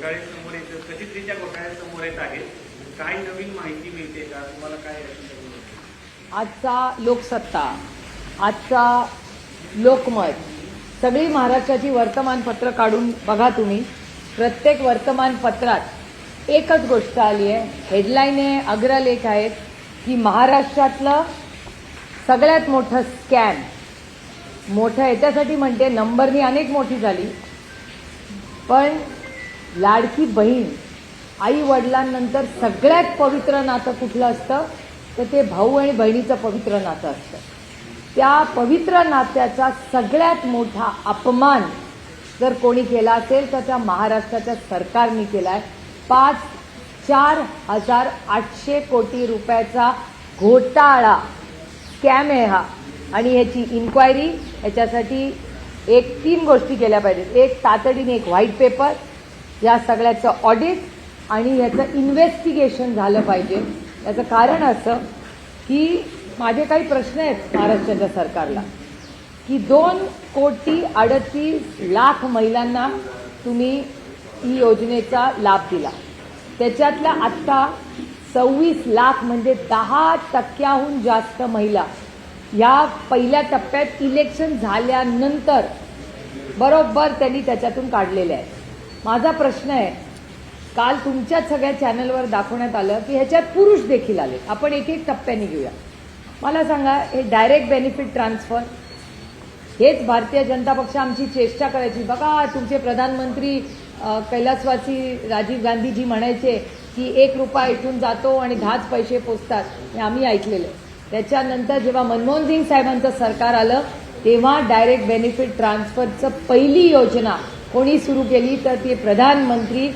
घोटाळे समोर येत कथितरित्या घोटाळे समोर येत आहेत. काय नवीन माहिती मिळते का? तुम्हाला काय आजचा लोकसत्ता आजचा लोकमत सगळी महाराष्ट्राची वर्तमानपत्र काढून बघा तुम्ही. प्रत्येक वर्तमानपत्रात एकच गोष्ट आली आहे. हेडलाईन आहे अग्रलेख आहेत की महाराष्ट्रातलं सगळ्यात मोठं स्कॅम मोठं याच्यासाठी म्हणते नंबरनी अनेक मोठी झाली. पण लाडकी बहीण आई वडिलांनंतर सगळ्यात पवित्र नातं कुठलं असतं? तर ते भाऊ आणि बहिणीचं पवित्र नातं असतं. त्या पवित्र नात्याचा सगळ्यात मोठा अपमान जर कोणी केला असेल तर त्या महाराष्ट्राच्या सरकारने केला आहे पाच चार हजार आठशे कोटी रुपयाचा घोटाळा स्कॅम आहे हा. आणि ह्याची इन्क्वायरी ह्याच्यासाठी एक तीन गोष्टी केल्या पाहिजेत. एक तातडीने एक व्हाईट पेपर या सगळ्याचं ऑडिट आणि याचं इन्व्हेस्टिगेशन झालं पाहिजे. याचं कारण असं की माझे काही प्रश्न आहेत महाराष्ट्राच्या सरकारला की दोन कोटी अडतीस लाख महिलांना तुम्ही ही योजनेचा लाभ दिला. त्याच्यातल्या आत्ता सव्वीस लाख म्हणजे दहा टक्क्याहून जास्त महिला या पहिल्या टप्प्यात इलेक्शन झाल्यानंतर बरोबर त्यांनी त्याच्यातून काढलेले आहेत. माझा प्रश्न आहे काल तुमच्याच सगळ्या चॅनलवर दाखवण्यात आलं की ह्याच्यात पुरुष देखील आले. आपण एक एक टप्प्याने घेऊया. मला सांगा हे डायरेक्ट बेनिफिट ट्रान्सफर हेच भारतीय जनता पक्ष आमची चेष्टा करायची. बघा तुमचे प्रधानमंत्री कैलासवासी राजीव गांधीजी म्हणायचे की एक रुपया इथून जातो आणि दहाच पैसे पोचतात. हे आम्ही ऐकलेलं त्याच्यानंतर जेव्हा मनमोहन सिंग साहेबांचं सरकार आलं तेव्हा डायरेक्ट बेनिफिट ट्रान्सफरचं पहिली योजना कोणी सुरू केली तर ती प्रधानमंत्री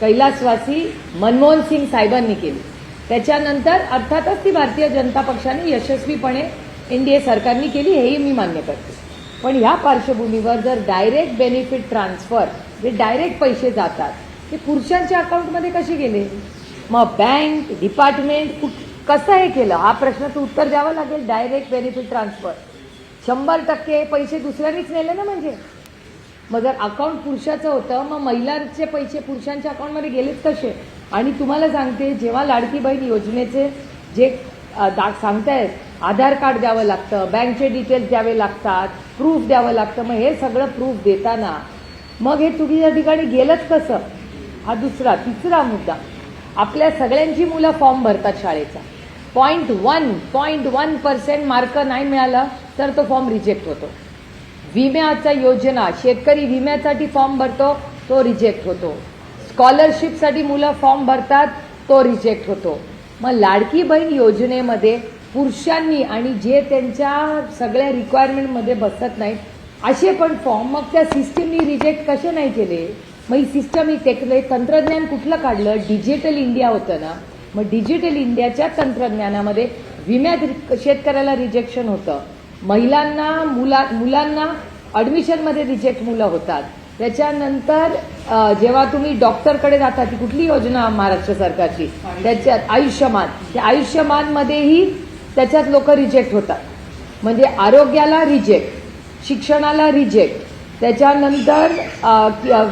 कैलासवासी मनमोहन सिंग साहेबांनी केली. त्याच्यानंतर अर्थातच ती भारतीय जनता पक्षाने यशस्वीपणे एनडीए सरकारने केली हेही मी मान्य करते. पण ह्या पार्श्वभूमीवर जर डायरेक्ट बेनिफिट ट्रान्सफर जे डायरेक्ट पैसे जातात ते पुरुषांच्या अकाउंटमध्ये कसे गेले? मग बँक डिपार्टमेंट कुठ कसं हे केलं? हा प्रश्नाचं उत्तर द्यावं लागेल डायरेक्ट बेनिफिट ट्रान्सफर शंभर टक्के पैसे दुसऱ्यांनीच नेले ना म्हणजे? मग जर अकाउंट पुरुषाचं होतं मग महिलांचे पैसे पुरुषांच्या अकाउंटमध्ये गेलेच कसे? आणि तुम्हाला सांगते जेव्हा लाडकी बहीण योजनेचे जे दा सांगतायत आधार कार्ड द्यावं लागतं बँकचे डिटेल्स द्यावे लागतात प्रूफ द्यावं लागतं मग हे सगळं प्रूफ देताना मग हे चुकीच्या ठिकाणी गेलंच कसं? हा दुसरा तिसरा मुद्दा. आपल्या सगळ्यांची मुलं फॉर्म भरतात शाळेचा. Point one point one percent mark नाही मिळाला तर तो फॉर्म रिजेक्ट होतो. विम्याचा योजना शेतकरी विम्यासाठी फॉर्म भरतो तो रिजेक्ट होतो. स्कॉलरशिपसाठी मुलं फॉर्म भरतात तो रिजेक्ट होतो. मग लाडकी बहीण योजनेमध्ये पुरुषांनी आणि जे त्यांच्या सगळ्या रिक्वायरमेंटमध्ये बसत नाहीत असे पण फॉर्म मग त्या सिस्टीमनी रिजेक्ट कसे नाही केले? मग ही सिस्टम ही टेकले तंत्रज्ञान कुठलं काढलं? डिजिटल इंडिया होतं ना. मग डिजिटल इंडियाच्या तंत्रज्ञानामध्ये विम्यात रि- शेतकऱ्याला रिजेक्शन होतं. महिलांना मुला मुलांना ॲडमिशनमध्ये रिजेक्ट मुलं होतात. त्याच्यानंतर जेव्हा तुम्ही डॉक्टरकडे जाता ती कुठली योजना महाराष्ट्र सरकारची? त्याच्यात आयुष्यमान. त्या आयुष्यमानमध्येही त्याच्यात लोक रिजेक्ट होतात. म्हणजे आरोग्याला रिजेक्ट शिक्षणाला रिजेक्ट त्याच्यानंतर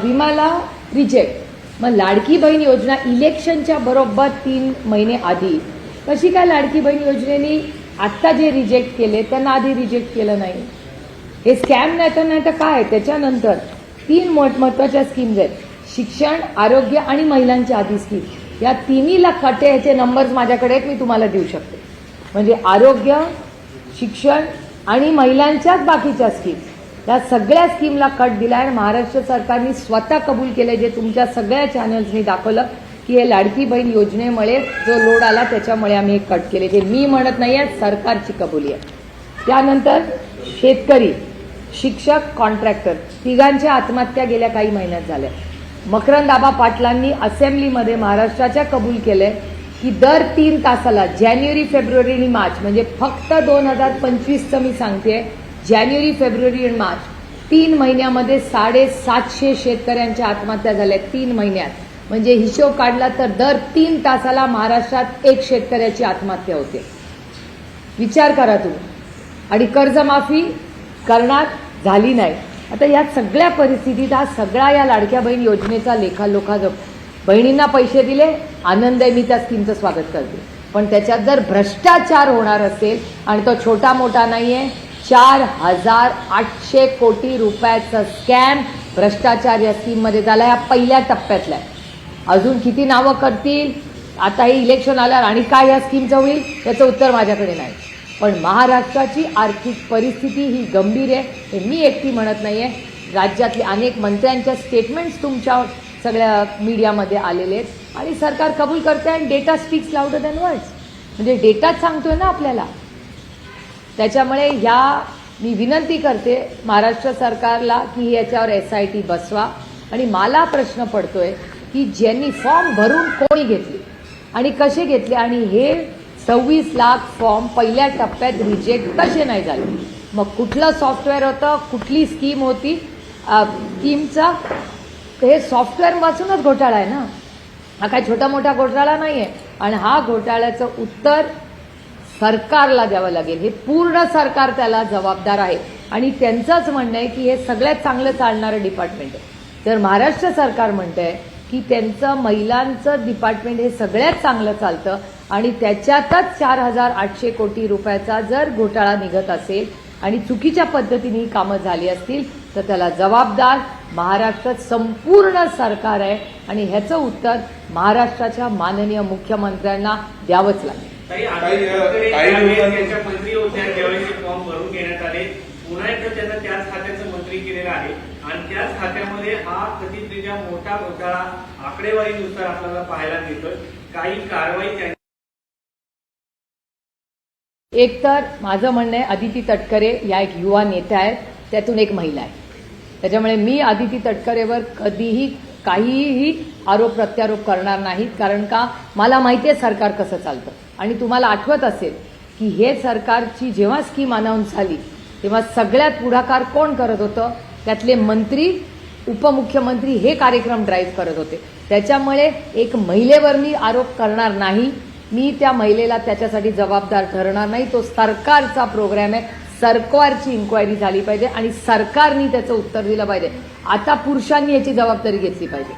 विमाला रिजेक्ट मग लाडकी बहीण योजना इलेक्शनच्या बरोबर तीन महिने आधी. कशी काय लाडकी बहीण योजनेनी आत्ता जे रिजेक्ट केले त्यांना आधी रिजेक्ट केलं नाही. हे स्कॅम नाही तर नाही तर काय? त्याच्यानंतर तीन मोठ महत्त्वाच्या स्कीम्स आहेत. शिक्षण आरोग्य आणि महिलांच्या आधी स्कीम. या तिन्हीला कटे ह्याचे नंबर्स माझ्याकडे आहेत मी तुम्हाला देऊ शकते. म्हणजे आरोग्य शिक्षण आणि महिलांच्याच बाकीच्या स्कीम. या सगळ्या स्कीमला कट दिला आणि महाराष्ट्र सरकारने स्वतः कबूल केलं जे तुमच्या सगळ्या चॅनल्सनी दाखवलं. की हे लाडकी बहीण योजनेमुळे जो लोड आला त्याच्यामुळे आम्ही हे कट केले. जे मी म्हणत नाही आहे सरकारची कबुली आहे. त्यानंतर शेतकरी शिक्षक कॉन्ट्रॅक्टर तिघांच्या आत्महत्या गेल्या काही महिन्यात झाल्या. मकरंदाबा पाटलांनी असेंब्लीमध्ये महाराष्ट्राच्या कबूल केलं की दर तीन तासाला जानेवारी फेब्रुवारी आणि मार्च म्हणजे फक्त दोन हजार पंचवीसचं मी सांगते जानेवारी फेब्रुवारी आणि मार्च तीन महिन्यामध्ये साडेसातशे शेतकऱ्यांच्या आत्महत्या झाल्या तीन महिन्यात. म्हणजे हिशोब काढला तर दर तीन तासाला महाराष्ट्रात एक शेतकऱ्याची आत्महत्या होते. विचार करा तुम्ही. आणि कर्जमाफी करणार झाली नाही. आता या सगळ्या परिस्थितीत हा सगळा या लाडक्या बहीण योजनेचा लेखालोखा जप बहिणींना पैसे दिले आनंद आहे मी त्या स्कीमचं स्वागत करते. पण त्याच्यात जर भ्रष्टाचार होणार असेल आणि तो छोटा मोठा नाही आहे चार हजार आठशे कोटी रुपयाचा स्कॅम भ्रष्टाचार या स्कीममध्ये झाला या पहिल्या टप्प्यातला आहे. अजून किती नावं करतील? आता हे इलेक्शन आल्यावर आणि काय या स्कीमचं होईल? याचं उत्तर माझ्याकडे नाही. पण महाराष्ट्राची आर्थिक परिस्थिती ही गंभीर आहे हे मी एकटी म्हणत नाही आहे राज्यातले अनेक मंत्र्यांच्या स्टेटमेंट्स तुमच्या सगळ्या मीडियामध्ये आलेले आहेत. आणि सरकार कबूल करते आणि data speaks louder than words म्हणजे डेटाच सांगतोय ना आपल्याला. त्याच्यामुळे ह्या मी विनंती करते महाराष्ट्र सरकारला की याच्यावर एस आय टी बसवा. आणि मला प्रश्न पडतोय की ज्यांनी फॉर्म भरून कोणी घेतले? आणि कसे घेतले? आणि हे सव्वीस लाख फॉर्म पहिल्या टप्प्यात रिजेक्ट कसे नाही झाले? मग कुठलं सॉफ्टवेअर होतं? कुठली स्कीम होती? स्कीमचा हे सॉफ्टवेअरपासूनच घोटाळा आहे ना? हा काय छोटा मोठा घोटाळा नाही आहे आणि हा घोटाळ्याचं उत्तर सरकारला द्यावं लागेल. हे पूर्ण सरकार त्याला जबाबदार आहे. आणि त्यांचंच म्हणणं आहे की हे सगळ्यात चांगलं चालणारं डिपार्टमेंट आहे. तर महाराष्ट्र सरकार म्हणतंय की त्यांचं महिलांचं डिपार्टमेंट हे सगळ्यात चांगलं चालतं आणि त्याच्यातच चार हजार आठशे कोटी रुपयाचा जर घोटाळा निघत असेल आणि चुकीच्या पद्धतीने ही कामं झाली असतील तर त्याला जबाबदार महाराष्ट्रात संपूर्ण सरकार आहे आणि ह्याचं उत्तर महाराष्ट्राच्या माननीय मुख्यमंत्र्यांना द्यावंच लागेल. पुन्हा एकदा त्यांना त्याच खात्याचं मंत्री केलेलं आहे. आणि त्याच खात्यामध्ये हा कथितरित्या मोठा घोटाळा आकडेवारीनुसार आपल्याला पाहायला मिळतोय. काही कारवाई त्यांनी एक माझं म्हणणं आहे आदिती तटकरे या एक युवा नेत्या आहेत त्यातून एक महिला आहे. त्याच्यामुळे मी आदिती तटकरेवर कधीही काहीही आरोप प्रत्यारोप करणार नाहीत कारण का? मला माहिती आहे सरकार कसं चालतं. आणि तुम्हाला आठवत असेल की हे सरकारची जेव्हा स्कीम अनाऊन्स झाली तेव्हा सगळ्यात पुढाकार कोण करत होतं? त्यातले मंत्री उपमुख्यमंत्री हे कार्यक्रम ड्राईव्ह करत होते. त्याच्यामुळे एक महिलेवर मी आरोप करणार नाही. मी त्या महिलेला त्याच्यासाठी जबाबदार ठरणार नाही. तो सरकारचा प्रोग्राम आहे. सरकारची इन्क्वायरी झाली पाहिजे आणि सरकारनी त्याचं उत्तर दिलं पाहिजे. आता पुरुषांनी याची जबाबदारी घेतली पाहिजे.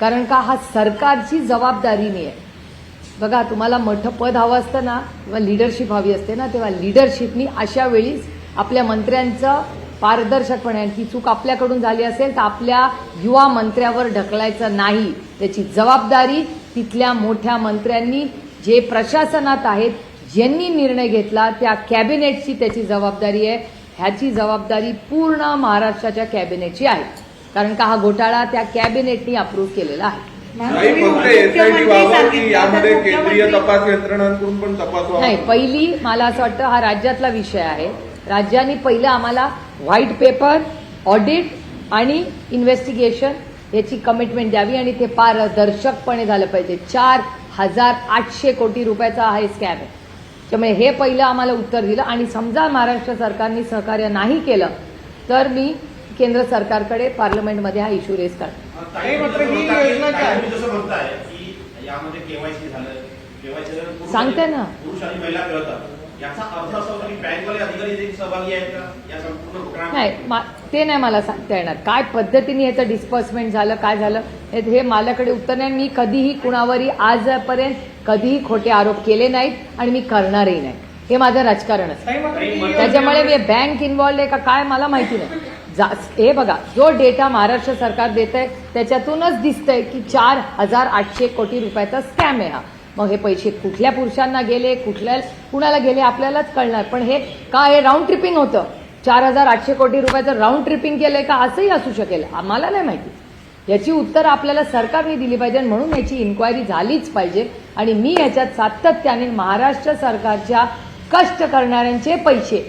कारण का? हा सरकारची जबाबदारी नाही आहे. बघा तुम्हाला मोठं पद हवं असतं ना किंवा लिडरशिप हवी असते ना तेव्हा लिडरशिपनी अशा वेळीच आपल्या मंत्र्यांचं पारदर्शकपणे आणि ती चूक आपल्याकडून झाली असेल तर आपल्या युवा मंत्र्यावर ढकलायचं नाही त्याची जबाबदारी तिथल्या मोठ्या मंत्र्यांनी जे प्रशासनात आहेत ज्यांनी निर्णय घेतला त्या कॅबिनेटची त्याची जबाबदारी आहे. ह्याची जबाबदारी पूर्ण महाराष्ट्राच्या कॅबिनेटची आहे. कारण का हा घोटाळा त्या कॅबिनेटनी अप्रूव्ह केलेला आहे. नाही फक्त एसआयटी व्हावं की यामध्ये केंद्रीय तपास यंत्रणांकडून पण तपास नाही व्हावा पहिली मला असं वाटतं हा राज्यातला विषय आहे. राज्यांनी पहिलं आम्हाला व्हाईट पेपर ऑडिट आणि इन्व्हेस्टिगेशन याची कमिटमेंट द्यावी आणि ते पारदर्शकपणे झालं पाहिजे चार हजार आठशे कोटी रुपयाचा हा स्कॅम आहे त्यामुळे हे पहिलं आम्हाला उत्तर दिलं आणि समजा महाराष्ट्र सरकारने सहकार्य नाही केलं तर मी केंद्र सरकारकडे पार्लमेंटमध्ये हा इश्यू रेज करणार ताई, मात्र ही ताई, योजना ताई, काय? तुम्ही जसं म्हणताय की यामध्ये केवायसी झालं केवायसी झालं पुरुष सांगते ना. पुरुष आणि महिला कळतात याचा अर्थ असा होता की बँकवाले अधिकारी देखील सहभागी आहेत का? या संपूर्ण घोटाळ्यामध्ये? नाही मा- ते नाही मला सांगता येणार. काय पद्धतीने याचं डिस्पर्समेंट झालं काय झालं हे हे माझ्याकडे उत्तर नाही. मी कधीही कुणावरही आजपर्यंत कधीही खोटे आरोप केले नाहीत आणि मी करणारही नाही. हे माझं राजकारणच ताई, मात्र ही ताई, त्याच्यामुळे मी बँक इन्व्हॉल्ड आहे का काय मला माहिती नाही. जा हे बघा जो डेटा महाराष्ट्र सरकार देत आहे त्याच्यातूनच दिसतंय की चार हजार आठशे कोटी रुपयाचा स्कॅम आहे हा. मग हे पैसे कुठल्या पुरुषांना गेले कुठल्या कुणाला गेले आपल्यालाच कळणार. पण हे का हे राऊंड ट्रिपिंग होतं? चार हजार आठशे कोटी रुपयाचं राऊंड ट्रिपिंग केलंय का? असंही असू शकेल. आम्हाला नाही माहिती. याची उत्तर आपल्याला सरकारने दिली पाहिजे म्हणून याची इन्क्वायरी झालीच पाहिजे. आणि मी याच्यात सातत्याने महाराष्ट्र सरकारच्या कष्ट करणाऱ्यांचे पैसे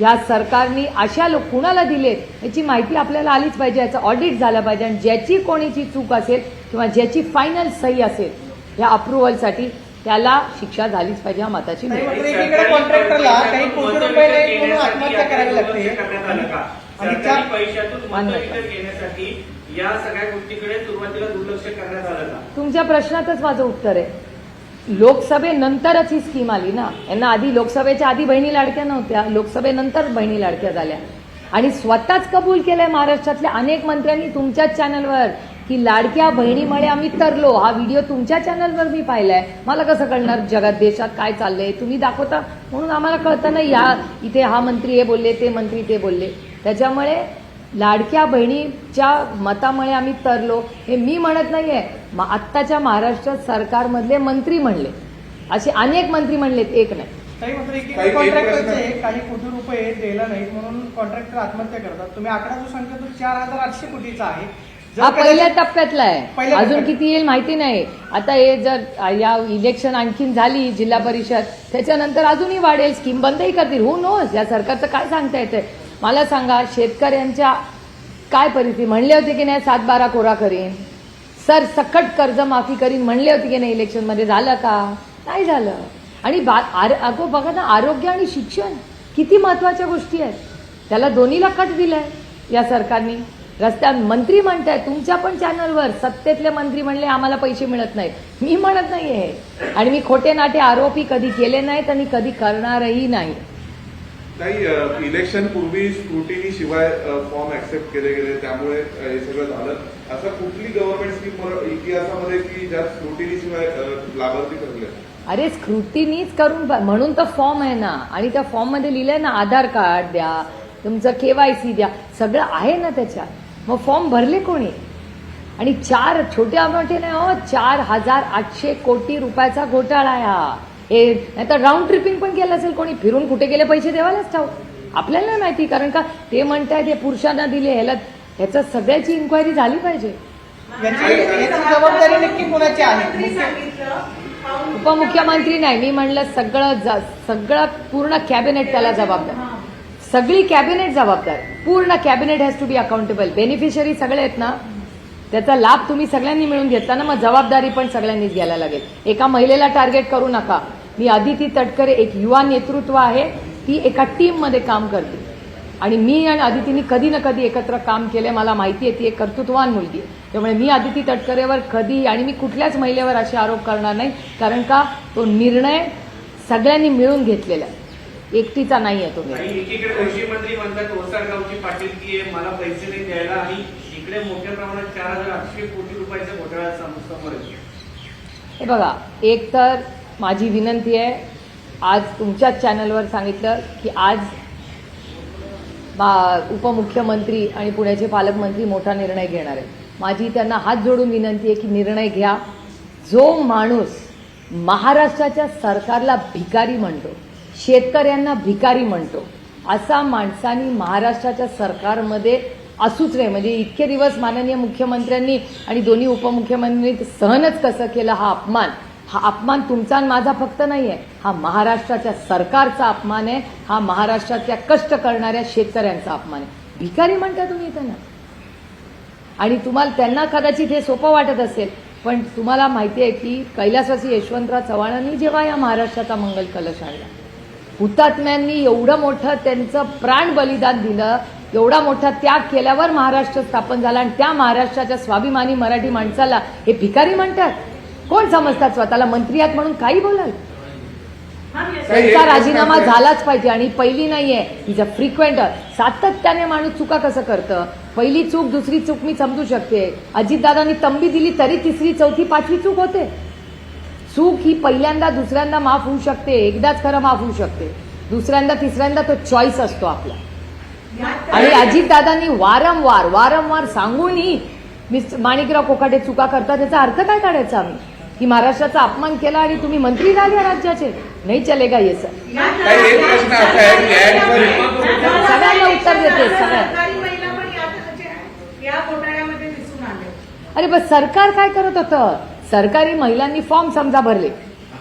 या सरकारने अशा लोक कुणाला दिलेत याची माहिती आपल्याला आलीच पाहिजे. याचं ऑडिट झालं पाहिजे. आणि ज्याची कोणीची चूक असेल किंवा ज्याची फायनल सही असेल या अप्रुव्हलसाठी त्याला शिक्षा झालीच पाहिजे हा मताची कॉन्ट्रॅक्टरला काही कोटी रुपये नाही म्हणून आत्महत्या करावी लागते. आणि या सगळ्या गोष्टीकडे सुरुवातीला दुर्लक्ष करण्यात आलं तुमच्या प्रश्नातच माझं उत्तर आहे. लोकसभेनंतरच ही स्कीम आली ना? यांना आधी लोकसभेच्या आधी बहिणी लाडक्या नव्हत्या लोकसभेनंतर बहिणी लाडक्या झाल्या. आणि स्वतःच कबूल केलंय महाराष्ट्रातल्या अनेक मंत्र्यांनी तुमच्याच चॅनलवर की लाडक्या बहिणीमुळे आम्ही तरलो. हा व्हिडिओ तुमच्या चॅनलवर मी पाहिलाय. मला कसं कळणार जगात देशात काय चाललंय? तुम्ही दाखवता. म्हणून आम्हाला कळतं नाही या इथे हा मंत्री हे बोलले ते मंत्री ते बोलले. त्याच्यामुळे लाडक्या बहिणीच्या मतामुळे आम्ही तरलो. हे मी म्हणत नाहीये. म- आत्ताच्या महाराष्ट्र सरकारमधले मंत्री म्हणले. असे अनेक मंत्री म्हणलेत एक नाही. काही काही- कोटी रुपये द्यायला नाहीत म्हणून कॉन्ट्रॅक्टर आत्महत्या करतात. तुम्ही आकडा जो सांगता तो चार हजार आठशे कोटीचा आहे. हा पहिल्या टप्प्यातला आहे. अजून. किती येईल माहिती नाही. आता हे जर या इलेक्शन आणखीन झाली जिल्हा परिषद त्याच्यानंतर अजूनही वाढेल. स्कीम बंदही करतील. हो नोज या सरकारचं काय सांगता येतंय मला सांगा शेतकऱ्यांच्या काय परिस्थिती? म्हणले होते की नाही सात बारा कोरा करीन. सर सकट कर्जमाफी करीन. म्हणले होते की नाही इलेक्शनमध्ये झालं का? नाही झालं. आणि बा- अगो बघा ना आरोग्य आणि शिक्षण किती महत्त्वाच्या गोष्टी आहेत. त्याला दोन्हीला कट दिलाय या सरकारनी. रस्त्यात मंत्री म्हणताय तुमच्या पण चॅनलवर सत्तेतले मंत्री म्हणले आम्हाला पैसे मिळत नाहीत. मी म्हणत नाहीये आणि मी खोटे नाटे आरोपी कधी केले नाहीत आणि कधी करणारही नाही. इलेक्शन पूर्वी स्क्रुटिनी शिवाय फॉर्म ऍक्सेप्ट केले गेले. त्यामुळे हे सगळं झालं. असं कुठली गव्हर्नमेंट स्कीम इतिहासामध्ये की ज्यात स्क्रुटिनी शिवाय लाभार्थी ठरले? अरे स्क्रुटीनीच करून म्हणून तर फॉर्म आहे ना. आणि त्या फॉर्ममध्ये लिहिलंय ना आधार कार्ड द्या तुमचं केवायसी द्या. सगळं आहे ना त्याच्यात. मग फॉर्म भरले कोणी? आणि चार छोट्या मोठे नाही हो चार हजार आठशे कोटी रुपयाचा घोटाळा आहे हा. हे नाहीतर राऊंड ट्रिपिंग पण केलं असेल कोणी? फिरून कुठे गेले पैसे देवालाच ठाऊक. आपल्याला नाही माहिती कारण का ते म्हणतायत हे पुरुषांना दिले ह्याला ह्याचं सगळ्याची इन्क्वायरी झाली पाहिजे. जबाबदारी नक्की कोणाची आहे? मुख्य- उपमुख्यमंत्री नाही. मी म्हणलं सगळं सगळं पूर्ण कॅबिनेट त्याला जबाबदार. सगळी कॅबिनेट जबाबदार. पूर्ण cabinet has to be accountable beneficiary सगळे आहेत ना? त्याचा लाभ तुम्ही सगळ्यांनी मिळून घेतला ना मग जबाबदारी पण सगळ्यांनीच घ्यायला लागेल. एका महिलेला टार्गेट करू नका. मी अदिती तटकरे एक युवा नेतृत्व आहे. ती एका टीममध्ये काम करते. आणि मी आणि अदितीने कधी ना कधी एकत्र काम केले मला माहिती आहे ती एक कर्तृत्वान मुलगी आहे. त्यामुळे मी अदिती तटकरेवर कधी आणि मी कुठल्याच महिलेवर असे आरोप करणार नाही. कारण का? तो निर्णय सगळ्यांनी मिळून घेतलेला आहे. एकटीचा नाही आहे तो निर्णय आणि एकीकडे कृषी मंत्री म्हणतात ओसाडगावची पाटील की मला पैसे नाही द्यायला आणि इकडे मोठ्या प्रमाणात चार हजार आठशे कोटी रुपयाचा घोटाळा सम- समोर हे बघा एक तर माझी विनंती आहे आज तुमच्याच चॅनलवर सांगितलं की आज उपमुख्यमंत्री आणि पुण्याचे पालकमंत्री मोठा निर्णय घेणार आहेत. माझी त्यांना हात जोडून विनंती आहे की निर्णय घ्या. जो माणूस महाराष्ट्राच्या सरकारला भिकारी म्हणतो शेतकऱ्यांना भिकारी म्हणतो. असा माणसानी महाराष्ट्राच्या सरकारमध्ये असूच नाही म्हणजे इतके दिवस माननीय मुख्यमंत्र्यांनी आणि दोन्ही उपमुख्यमंत्र्यांनी सहनच कसं केलं हा अपमान? हा अपमान तुमचा आणि माझा फक्त नाही आहे हा महाराष्ट्राच्या सरकारचा अपमान आहे. हा महाराष्ट्रातल्या कष्ट करणाऱ्या शेतकऱ्यांचा अपमान आहे. भिकारी म्हणता तुम्ही त्यांना. आणि तुम्हाला त्यांना कदाचित हे सोपं वाटत असेल पण तुम्हाला माहिती आहे की कैलासवासी यशवंतराव चव्हाणांनी जेव्हा या महाराष्ट्राचा मंगल कलश आणला हुतात्म्यांनी एवढं मोठं त्यांचं प्राण बलिदान दिलं एवढा मोठा त्याग केल्यावर महाराष्ट्र स्थापन झाला आणि त्या महाराष्ट्राच्या स्वाभिमानी मराठी माणसाला हे भिकारी म्हणतात. कोण समजतात स्वतःला? मंत्री आहात म्हणून काही बोलाल. त्यांचा राजीनामा झालाच पाहिजे आणि पहिली नाहीये. इज फ्रिक्वेंट सातत्याने माणूस चुका कसं करतं? पहिली चूक दुसरी चूक मी समजू शकते. अजितदादांनी तंबी दिली तरी तिसरी चौथी पाचवी चूक होते. चूक ही पहिल्यांदा दुसऱ्यांदा माफ होऊ शकते एकदाच खरं माफ होऊ शकते. दुसऱ्यांदा तिसऱ्यांदा तो चॉईस असतो आपला. आणि अजितदादांनी वारंवार वारंवार सांगूनही मिस्टर माणिकराव कोकाटे चुका करतात त्याचा अर्थ काय काढायचा आम्ही? की महाराष्ट्राचा अपमान केला आणि तुम्ही मंत्री झाले या राज्याचे? नाही चलेगा ये सर. काही एक प्रश्न असा आहे की ऍडवर सगळ्यांना उत्तर देते सगळ्या सरकारी महिला पण यात या घोटाळ्यामध्ये दिसून आले. अरे बस सरकार काय करत होतं? सरकारी महिलांनी फॉर्म समजा भरले.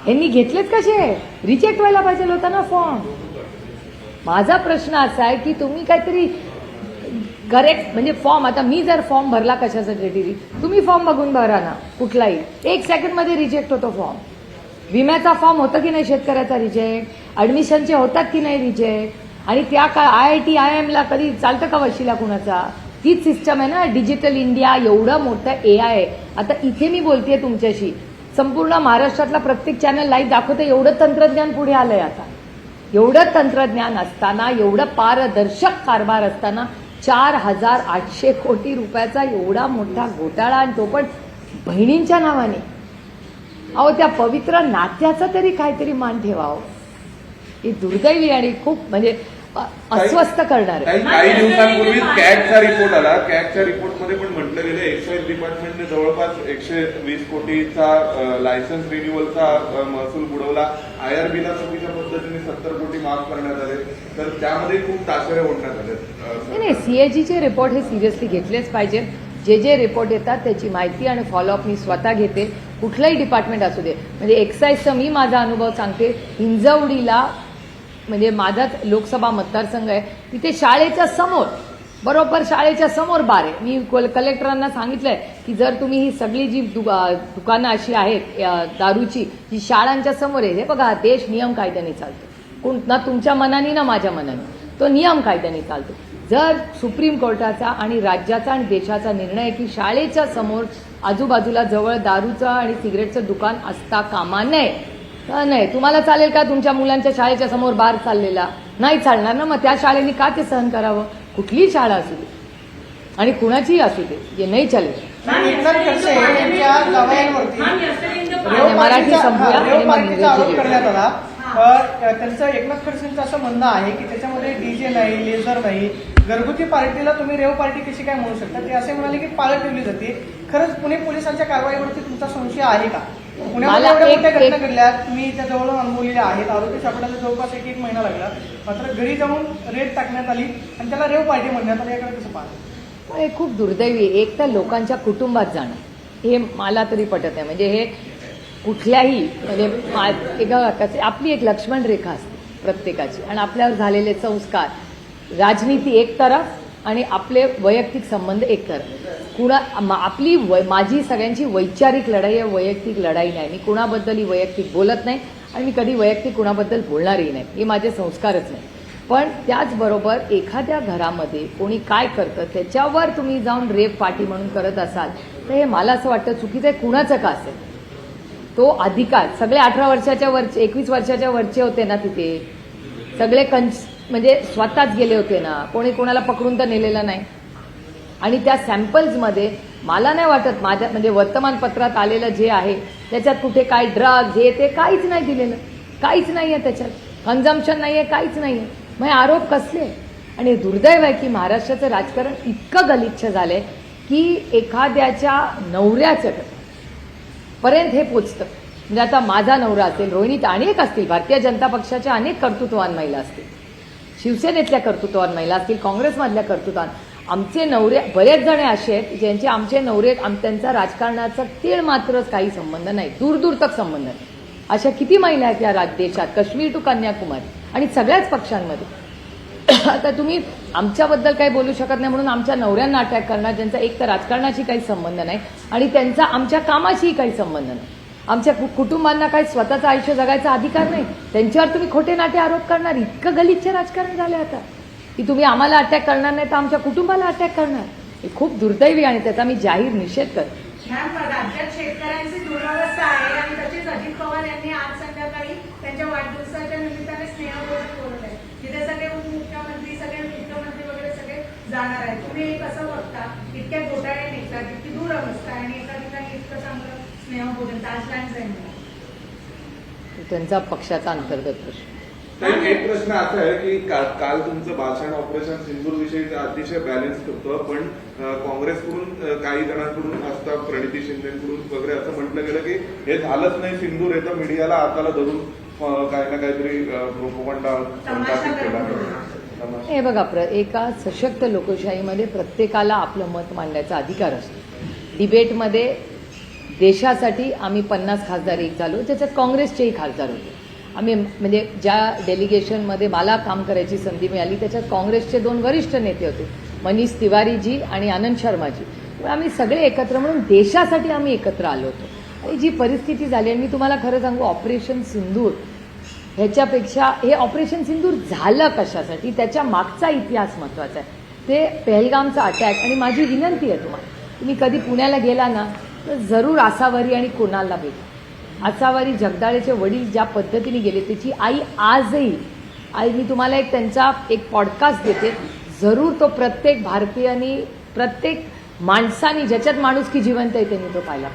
यांनी घेतलेच कसे? रिजेक्ट व्हायला पाहिजे होता ना फॉर्म माझा प्रश्न असा आहे की तुम्ही काहीतरी करेक्ट म्हणजे फॉर्म आता मी जर फॉर्म भरला कशासाठी टीव्ही तुम्ही फॉर्म बघून भरा ना कुठलाही. एक सेकंडमध्ये रिजेक्ट होतो फॉर्म विम्याचा फॉर्म होतं की नाही शेतकऱ्याचा रिजेक्ट ऍडमिशनचे होतात की नाही रिजेक्ट आणि त्या काळ आय आय टी आय एमला कधी चालतं का वशिला कुणाचा? तीच सिस्टम आहे ना डिजिटल इंडिया एवढं मोठं ए आय आहे. आता इथे मी बोलतेय तुमच्याशी. संपूर्ण महाराष्ट्रातला प्रत्येक चॅनल लाईव्ह दाखवतं एवढं तंत्रज्ञान पुढे आलंय आता. एवढं तंत्रज्ञान असताना एवढं पारदर्शक कारभार असताना चार हजार आठशे कोटी रुपयाचा एवढा मोठा घोटाळा आणि तो पण बहिणींच्या नावाने. अहो त्या पवित्र नात्याचा तरी काहीतरी मान ठेवावं. ही दुर्दैवी आणि खूप म्हणजे अस्वस्थ करणार. काही काही दिवसांपूर्वी कॅगचा रिपोर्ट आला. कॅगच्या रिपोर्टमध्ये पण म्हटलं गेलं एक्साईज डिपार्टमेंटने जवळपास एकशे वीस कोटीचा लायसन्स रिन्युअलचा महसूल बुडवला. आयआरबीला चुकीच्या पद्धतीने सत्तर कोटी माफ करण्यात आले. तर त्यामध्ये खूप ताशेरे ओढण्यात आले. नाही नाही सीएजीचे रिपोर्ट हे सिरियसली घेतलेच पाहिजे. जे जे रिपोर्ट येतात त्याची माहिती आणि फॉलोअप मी स्वतः घेते. कुठलंही डिपार्टमेंट असू दे. म्हणजे एक्साईजचा मी माझा अनुभव सांगते. हिंजवडीला म्हणजे माझाच लोकसभा मतदारसंघ आहे. तिथे शाळेच्या समोर बरोबर शाळेच्या समोर बार. आहे मी कलेक्टरांना सांगितलंय की जर तुम्ही ही सगळी जी दु- दुकानं अशी आहेत दारूची जी शाळांच्या समोर आहे हे बघा देश नियम कायद्याने चालतो. कोण ना तुमच्या मनाने ना माझ्या मनाने. तो नियम कायद्याने चालतो. जर सुप्रीम कोर्टाचा आणि राज्याचा आणि देशाचा निर्णय आहे की शाळेच्या समोर आजूबाजूला जवळ दारूचं आणि सिगरेटचं दुकान असता कामा नये नाही तुम्हाला चालेल का तुमच्या मुलांच्या शाळेच्या समोर बार चाललेला? नाही चालणार ना मग त्या शाळेने का ते सहन करावं? कुठलीही शाळा असू दे. आणि कुणाचीही असू दे जे नाही चालेल. रेव मराठी हा, त्यांचं एकनाथ खडसेंचं असं म्हणणं आहे की त्याच्यामध्ये डीजे नाही लेझर नाही. घरगुती पार्टीला तुम्ही रेव पार्टी कशी काय म्हणू शकता? ते असे म्हणाले की पाळत ठेवली जाते. खरंच पुणे पोलिसांच्या कारवाईवरती तुमचा संशय आहे का? पुण्यामध्ये एवढ्या मोठ्या घटना घडल्या. तुम्ही त्या जवळ अनुभवलेल्या आहेत आरोपी सापडायला जवळपास एक एक महिना लागला. मात्र घरी जाऊन रेड टाकण्यात आली आणि त्याला रेव पार्टी म्हणण्यात आली. याकडे कसं पाहता हे खूप दुर्दैवी. एक तर लोकांच्या कुटुंबात जाणं. हे मला तरी पटत आहे म्हणजे हे कुठल्याही म्हणजे मा- एका आपली एक लक्ष्मण रेखा असते प्रत्येकाची. आणि आपल्यावर झालेले संस्कार. राजनीती एक तरफ आणि आपले वैयक्तिक संबंध एकतर कुणा मा- आपली वै- माझी सगळ्यांची वैचारिक लढाई आहे वैयक्तिक लढाई नाही. मी कुणाबद्दलही वैयक्तिक बोलत नाही आणि मी कधी वैयक्तिक कुणाबद्दल बोलणारही नाही. हे माझे संस्कारच नाही. पण त्याचबरोबर एखाद्या घरामध्ये कोणी काय करतं त्याच्यावर तुम्ही जाऊन रेप पार्टी म्हणून करत असाल तर हे मला असं वाटतं चुकीचं आहे कुणाचं का असेल? तो अधिकार सगळे अठरा वर्षाच्या वरचे एकवीस वर्षाच्या वरचे होते ना तिथे? सगळे कंच म्हणजे स्वतःच गेले होते ना कोणी कोणाला पकडून तर नेलेलं नाही. आणि त्या सॅम्पल्समध्ये मला नाही वाटत माझ्या म्हणजे वर्तमानपत्रात आलेलं जे आहे त्याच्यात कुठे काय ड्रग्ज हे ते काहीच नाही दिलेलं. काहीच नाही आहे त्याच्यात. कन्झम्पशन नाही आहे काहीच नाही आहे मग आरोप कसले? आणि दुर्दैव आहे की महाराष्ट्राचं राजकारण इतकं गलिच्छ झालं आहे की एखाद्याच्या नवऱ्याचं पर्यंत हे पोचतं. म्हणजे आता माझा नवरा असेल रोहिणीत अनेक असतील भारतीय जनता पक्षाच्या अनेक कर्तृत्ववान महिला असतील. शिवसेनेतल्या कर्तृत्वान महिला असतील काँग्रेसमधल्या कर्तृत्वान आमचे नवरे बरेच जण असे आहेत ज्यांचे आमचे नवरे आम त्यांचा राजकारणाचा तीळ मात्र काही संबंध नाही दूर दूर तक संबंध नाही. अशा किती महिला आहेत या राज देशात काश्मीर टू कन्याकुमारी आणि सगळ्याच पक्षांमध्ये. आता तुम्ही आमच्याबद्दल काही बोलू शकत नाही म्हणून आमच्या नवऱ्यांना अटॅक करणार ज्यांचा एक तर राजकारणाशी काही संबंध नाही आणि त्यांचा आमच्या कामाशीही काही संबंध नाही. आमच्या कु- कुटुंबांना काही स्वतःचं आयुष्य जगायचा अधिकार नाही. त्यांच्यावर तुम्ही खोटे नाटे आरोप करणार. इतकं गलिच्छ राजकारण झालं आता. की तुम्ही आम्हाला अटॅक करणार नाही तर आमच्या कुटुंबाला अटॅक करणार. हे खूप दुर्दैवी आणि त्याचा मी जाहीर निषेध करतो. राज्यात शेतकऱ्यांची दुरावस्था आहे आणि तसेच अजित पवार यांनी आज संध्याकाळी त्यांच्या वाढदिवसाच्या निमित्ताने स्नेहभोजन बोलत आहे तिथे सगळे उपमुख्यमंत्री सगळे मुख्यमंत्री वगैरे सगळे जाणार आहेत तुम्ही हे कसं बघता इतक्या घोटाळे निघतात इतकी दुरावस्था आहे आणि एका ठिकाणी इतकं चांगलं स्नेहभोजन ताजलँड जाईल तो त्यांचा पक्षाचा अंतर्गत प्रश्न. एक प्रश्न असा आहे की काल तुमचं भाषण ऑपरेशन सिंदूर विषयी अतिशय बॅलन्स होतं पण काँग्रेसकडून काही जणांकडून असता प्रणिती शिंदेकडून वगैरे असं म्हटलं गेलं की हे झालंच नाही सिंदूर हे तर मीडियाला हाताला धरून काही ना काहीतरी. हे बघा प्र एका सशक्त लोकशाहीमध्ये प्रत्येकाला आपलं मत मांडण्याचा अधिकार असतो. डिबेटमध्ये देशासाठी आम्ही पन्नास खासदार एक झालो. त्याच्यात काँग्रेसचेही खासदार होते. आम्ही म्हणजे ज्या डेलिगेशनमध्ये मला काम करायची संधी मिळाली त्याच्यात काँग्रेसचे दोन वरिष्ठ नेते होते मनीष तिवारीजी आणि आनंद शर्माजी. आम्ही सगळे एकत्र म्हणून देशासाठी आम्ही एकत्र आलो होतो. आणि जी परिस्थिती झाली आणि मी तुम्हाला खरं सांगू ऑपरेशन सिंदूर ह्याच्यापेक्षा हे ऑपरेशन सिंदूर झालं कशासाठी? त्याच्या मागचा इतिहास महत्त्वाचा आहे. ते पहलगामचा अटॅक आणि माझी विनंती आहे तुम्हाला. तुम्ही कधी पुण्याला गेला ना तर जरूर आसावरी आणि कुणालला भेट आसावरी जगदाळेचे वडील ज्या पद्धतीने गेले त्याची आई आजही आई मी तुम्हाला एक त्यांचा एक पॉडकास्ट देते. जरूर तो प्रत्येक भारतीयांनी प्रत्येक माणसानी ज्याच्यात माणूस की जिवंत आहे त्यांनी तो पाहिला.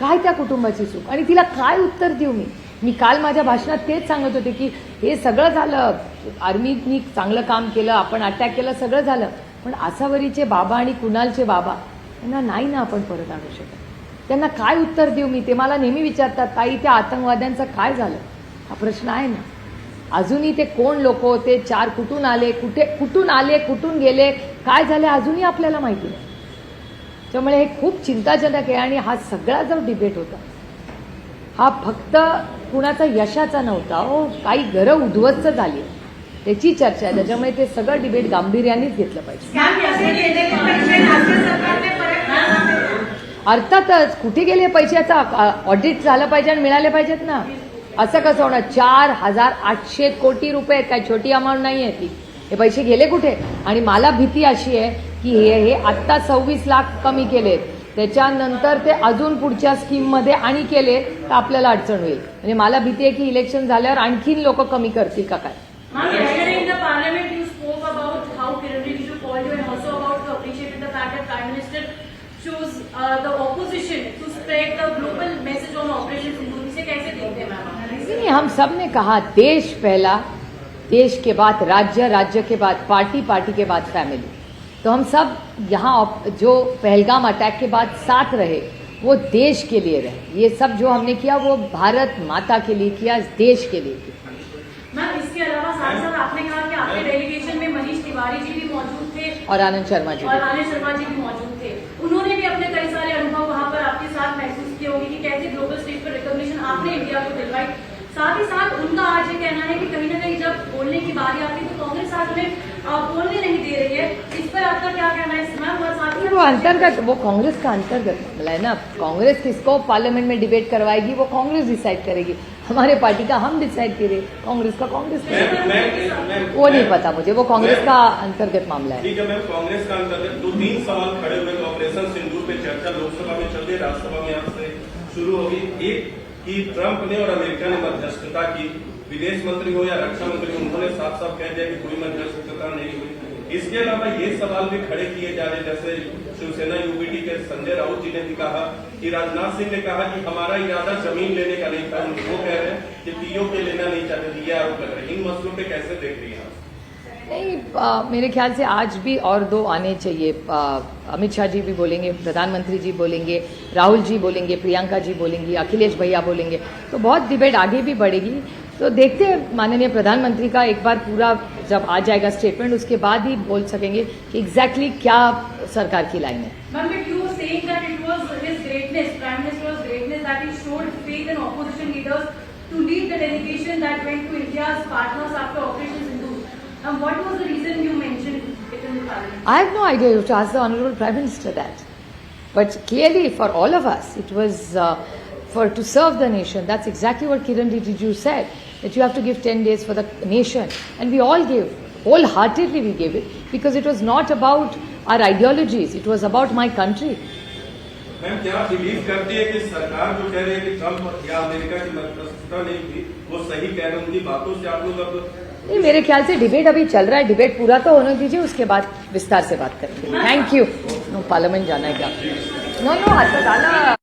काय त्या कुटुंबाची चूक आणि तिला काय उत्तर देऊ मी? मी काल माझ्या भाषणात तेच सांगत होते की हे सगळं झालं. आर्मीनी चांगलं काम केलं आपण अटॅक केलं सगळं झालं. पण आसावरीचे बाबा आणि कुणालचे बाबा यांना नाही ना आपण परत आणू शकत. त्यांना काय उत्तर देऊ मी? ते मला नेहमी विचारतात ताई त्या आतंकवाद्यांचं काय झालं? हा प्रश्न आहे ना. अजूनही ते कोण लोक होते? चार कुठून आले? कुठे कुठून आले? कुठून गेले? काय झाले? अजूनही आपल्याला माहिती नाही. त्यामुळे हे खूप चिंताजनक आहे आणि हा सगळा जो डिबेट होता हा फक्त कुणाचा यशाचा नव्हता हो. काही घरं उद्ध्वस्त झाली. त्याची चर्चा आहे. त्याच्यामुळे ते सगळं डिबेट गांभीर्यानेच घेतलं पाहिजे. अर्थातच कुठे गेले पैशाचा ऑडिट झालं पाहिजे आणि मिळाले पाहिजेत ना. असं कसं होणार? चार हजार आठशे कोटी रुपये आहेत काय छोटी अमाऊंट नाही आहे ती. हे पैसे गेले कुठे? आणि मला भीती अशी आहे की हे हे आत्ता सव्वीस लाख कमी केलेत. त्याच्यानंतर ते अजून पुढच्या स्कीममध्ये आणि केले तर आपल्याला अडचण होईल. म्हणजे मला भीती आहे की इलेक्शन झाल्यावर आणखीन लोक कमी करतील का काय? नहीं हम सबने कहा देश पहला देश के बाद राज्य राज्य के बाद पार्टी पार्टी के बाद फैमिली तो हम सब यहाँ जो पहलगाम अटैक के बाद साथ रहे वो देश के लिए रहे। ये सब जो हमने किया वो भारत माता के लिए किया देश के लिए किया। मैम इसके अलावा साथ साथ आपने कहा कि आपके डेलीगेशन में मनीष तिवारी जी भी मौजूद थे। और आनंद शर्मा जी और आनंद शर्मा जी भी मौजूद थे। उन्होंने भी अपने कई सारे अनुभव वहाँ पर आपके साथ महसूस किए होंगे कि कैसे ग्लोबल स्टेज पर रिकॉग्निशन आपने इंडिया को दिलवाई। साथ ही साथ उनका आज ये कहना है कि कहीं ना कहीं जब बोलने की बारी आती है तो कांग्रेस साथ में बोलने नहीं दे रही है। इस पर आपका क्या कहना है? मैम और साथ ही वो अंतर्गत वो कांग्रेस का अंतर्गत मामला है ना कांग्रेस किसको पार्लियामेंट में डिबेट करवाएगी वो कांग्रेस डिसाइड करेगी। हमारे पार्टी का हम डिसाइड करें कांग्रेस का कांग्रेस मैं मैं मैं वो नहीं पता मुझे वो कांग्रेस का अंतर्गत मामला है। ठीक है मैम कांग्रेस का अंतर्गत दो तीन सवाल खड़े हुए थे ऑपरेशन सिंदूर पे चर्चा लोकसभा में चल रही राज्यसभा में यहाँ से शुरू होगी। एक कि ट्रंप ने और अमेरिका ने मध्यस्थता की। विदेश मंत्री हो या रक्षा मंत्री हो, उन्होंने साफ़ साफ़ कह दिया कि कोई मध्यस्थता नहीं हुई। इसके अलावा ये सवाल भी खड़े किए जा रहे जैसे शिवसेना यूबीटी के संजय राउत जी ने भी कहा कि राजनाथ सिंह ने कहा कि हमारा इरादा ज़मीन लेने का नहीं था। वो कह रहे हैं कि पीओ के लेना नहीं चाहते आरोप लग रहे इन मसलों पे कैसे देख रही है नहीं आ, मेरे ख्याल से आज भी और दो आने चाहिए। अमित शाह जी भी बोलेंगे प्रधानमंत्री जी बोलेंगे राहुल जी बोलेंगे प्रियंका जी बोलेंगी अखिलेश भैया बोलेंगे। तो बहुत डिबेट आगे भी बढ़ेगी। तो देखते हैं माननीय प्रधानमंत्री का एक बार पूरा जब आ जाएगा स्टेटमेंट उसके बाद ही बोल सकेंगे कि एग्जैक्टली exactly क्या सरकार की लाइन है। Ma'am, but you were saying that it was his greatness, Prime Minister's greatness, that he showed faith in opposition leaders to lead the delegation that went to India's partners after Operation Sindoor. Um, what was the reason you mentioned it in the parliament? I have no idea. You have to ask the Honorable Prime Minister that. But clearly, for all of us, it was uh, for to serve the nation. That's exactly what Kiran Rijiju said. That you have to give 10 days for the nation. And we all gave. Wholeheartedly we gave it. Because it was not about our ideologies. It was about my country. Ma'am क्या आप believe करती है कि सरकार जो कह रही है कि ट्रंप या अमेरिका की मध्यस्थता नहीं हुई वो सही कह रहे हैं उनकी बातों से आप लोग अब नहीं मेरे ख्याल से डिबेट अभी चल रहा है। डिबेट पूरा तो होने दीजिए उसके बाद विस्तार से बात करेंगे। थैंक यू पार्लियामेंट जाना है क्या? नो नो आता